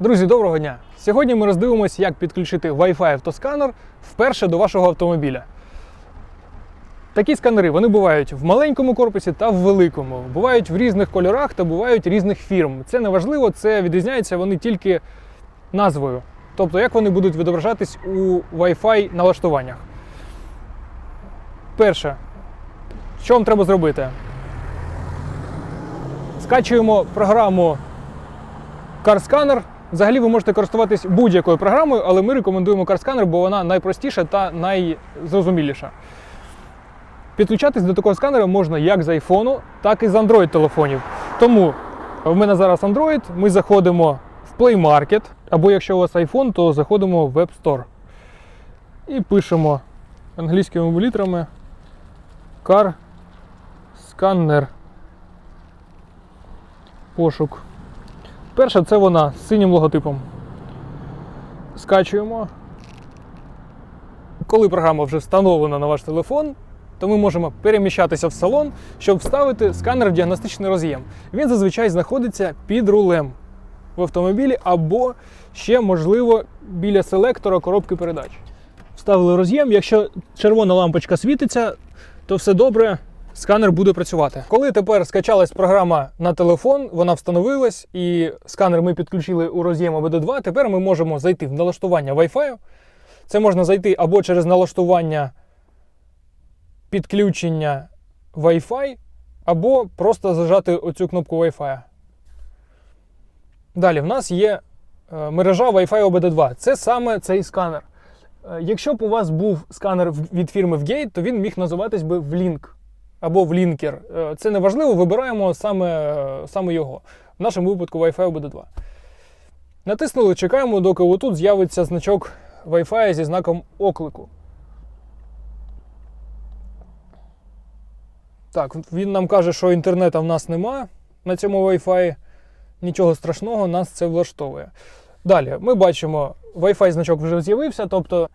Друзі, доброго дня! Сьогодні ми роздивимося, як підключити Wi-Fi автосканер вперше до вашого автомобіля. Такі сканери вони бувають в маленькому корпусі та в великому, бувають в різних кольорах та бувають різних фірм. Це не важливо, це відрізняється вони тільки назвою. Тобто, як вони будуть відображатись у Wi-Fi налаштуваннях. Перше, що вам треба зробити? Скачуємо програму CarScanner. Взагалі ви можете користуватись будь-якою програмою, але ми рекомендуємо CarScanner, бо вона найпростіша та найзрозуміліша. Підключатись до такого сканера можна як з iPhone, так і з Android телефонів. Тому в мене зараз Android, ми заходимо в Play Market, або якщо у вас iPhone, то заходимо в Web Store. І пишемо англійськими літерами Car. Пошук. Перша це вона з синім логотипом. Скачуємо. Коли програма вже встановлена на ваш телефон, то ми можемо переміщатися в салон, щоб вставити сканер в діагностичний роз'єм. Він зазвичай знаходиться під рулем в автомобілі або ще, можливо, біля селектора коробки передач. Вставили роз'єм. Якщо червона лампочка світиться, то все добре, сканер буде працювати. Коли тепер скачалась програма на телефон, вона встановилась і сканер ми підключили у роз'єм OBD2, тепер ми можемо зайти в налаштування Wi-Fi. Це можна зайти або через налаштування підключення Wi-Fi, або просто зажати оцю кнопку Wi-Fi. Далі в нас є е, мережа Wi-Fi OBD2. Це саме цей сканер. Е, Якщо б у вас був сканер від фірми Vgate, то він міг називатись би Влінк або Влінкер. Е, Це не важливо, вибираємо саме, е, саме його. В нашому випадку Wi-Fi OBD2. Натиснули, чекаємо, доки отут з'явиться значок Wi-Fi зі знаком оклику. Так, він нам каже, що інтернету в нас нема на цьому Wi-Fi. Нічого страшного, нас це влаштовує. Далі ми бачимо, Wi-Fi значок вже з'явився, тобто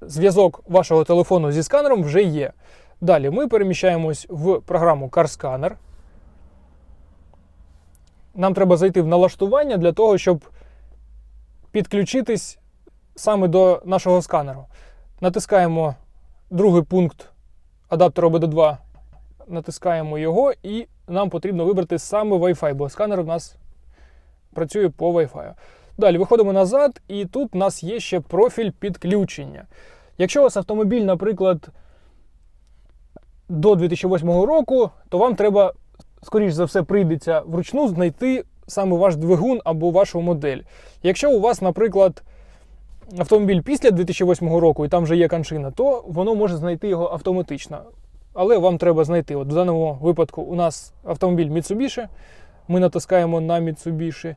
зв'язок вашого телефону зі сканером вже є. Далі ми переміщаємось в програму CarScanner. Нам треба зайти в налаштування для того, щоб підключитись саме до нашого сканеру. Натискаємо другий пункт адаптера OBD2, натискаємо його, і нам потрібно вибрати саме Wi-Fi, бо сканер у нас працює по Wi-Fi. Далі виходимо назад, і тут у нас є ще профіль підключення. Якщо у вас автомобіль, наприклад, до 2008 року, то вам треба, скоріш за все, прийдеться вручну знайти саме ваш двигун або вашу модель. Якщо у вас, наприклад, автомобіль після 2008 року і там вже є каншина, то воно може знайти його автоматично. Але вам треба знайти. От в даному випадку у нас автомобіль Mitsubishi, ми натискаємо на Mitsubishi,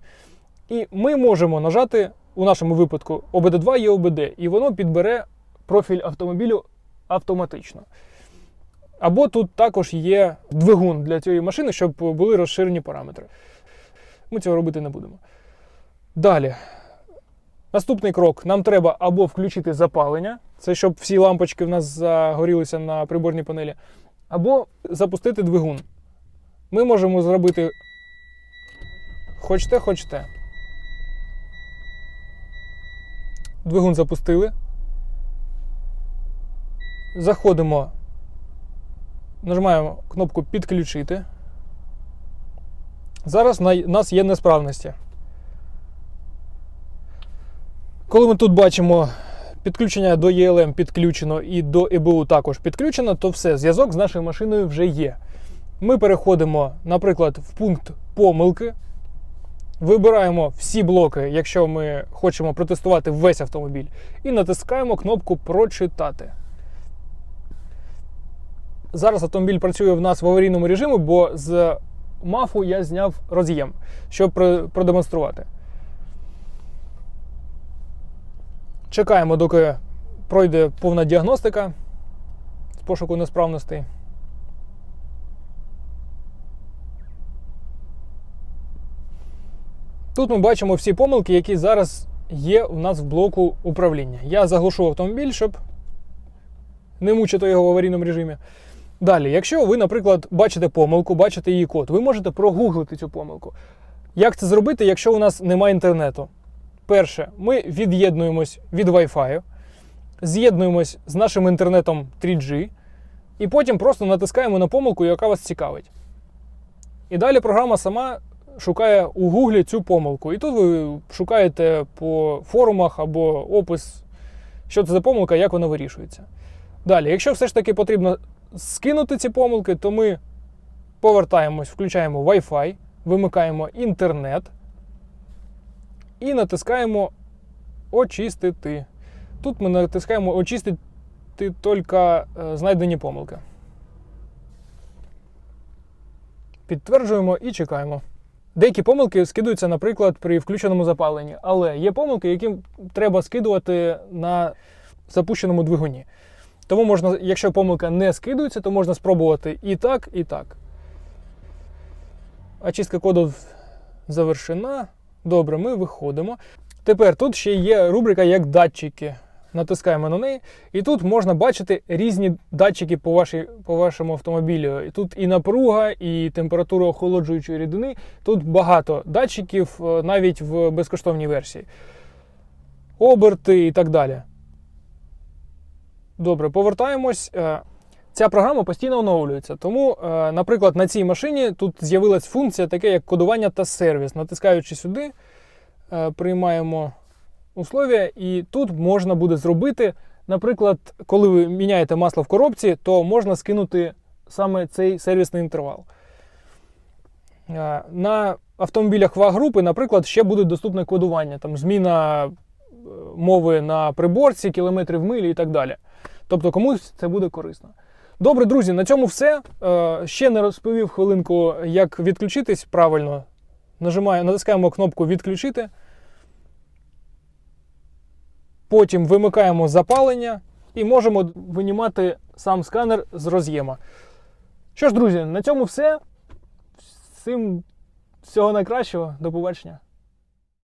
і ми можемо нажати у нашому випадку OBD2 є OBD, і воно підбере профіль автомобілю автоматично. Або тут також є двигун для цієї машини, щоб були розширені параметри. Ми цього робити не будемо. Далі. Наступний крок: нам треба або включити запалення, це щоб всі лампочки в нас загорілися на приборній панелі, або запустити двигун. Ми можемо зробити хочете, хочете. Двигун запустили. Заходимо, нажимаємо кнопку підключити. Зараз у нас є несправності. Коли ми тут бачимо підключення до ELM підключено і до EBU також підключено, то все, зв'язок з нашою машиною вже є. Ми переходимо, наприклад, в пункт помилки. Вибираємо всі блоки, якщо ми хочемо протестувати весь автомобіль, і натискаємо кнопку Прочитати. Зараз автомобіль працює в нас в аварійному режимі, бо з мафу я зняв роз'єм, щоб продемонструвати. Чекаємо, доки пройде повна діагностика з пошуку несправностей. Тут ми бачимо всі помилки, які зараз є у нас в блоку управління. Я заглушу автомобіль, щоб не мучити його в аварійному режимі. Далі, якщо ви, наприклад, бачите помилку, бачите її код, ви можете прогуглити цю помилку. Як це зробити, якщо у нас немає інтернету? перше, ми від'єднуємось від Wi-Fi, з'єднуємось з нашим інтернетом 3G, і потім просто натискаємо на помилку, яка вас цікавить. І далі програма сама шукає у Гуглі цю помилку. І тут ви шукаєте по форумах або опис, що це за помилка, як вона вирішується. Далі, якщо все ж таки потрібно скинути ці помилки, то ми повертаємось, включаємо Wi-Fi, вимикаємо інтернет і натискаємо Очистити. Тут ми натискаємо Очистити тільки е, знайдені помилки. Підтверджуємо і чекаємо. Деякі помилки скидуються, наприклад, при включеному запаленні, але є помилки, які треба скидувати на запущеному двигуні. Тому можна, якщо помилка не скидується, то можна спробувати і так, і так. Очистка коду завершена. Добре, ми виходимо. Тепер тут ще є рубрика як датчики. Натискаємо на неї, і тут можна бачити різні датчики по, вашій, по вашому автомобілю. І тут і напруга, і температура охолоджуючої рідини. Тут багато датчиків е, навіть в безкоштовній версії. Оберти і так далі. Добре, повертаємось. Е, Ця програма постійно оновлюється. Тому, е, наприклад, на цій машині тут з'явилась функція таке, як кодування та сервіс. Натискаючи сюди, е, приймаємо условия, і тут можна буде зробити, наприклад, коли ви міняєте масло в коробці, то можна скинути саме цей сервісний інтервал. На автомобілях ВАГ-групи, наприклад, ще буде доступне кодування, там зміна мови на приборці, кілометри в милі і так далі. Тобто комусь це буде корисно. Добре, друзі, на цьому все. Е, Ще не розповів хвилинку, як відключитись правильно. Нажимаю, натискаємо кнопку Відключити. Потім вимикаємо запалення і можемо винімати сам сканер з роз'єма. Що ж, друзі, на цьому все. Всім всього найкращого. До побачення.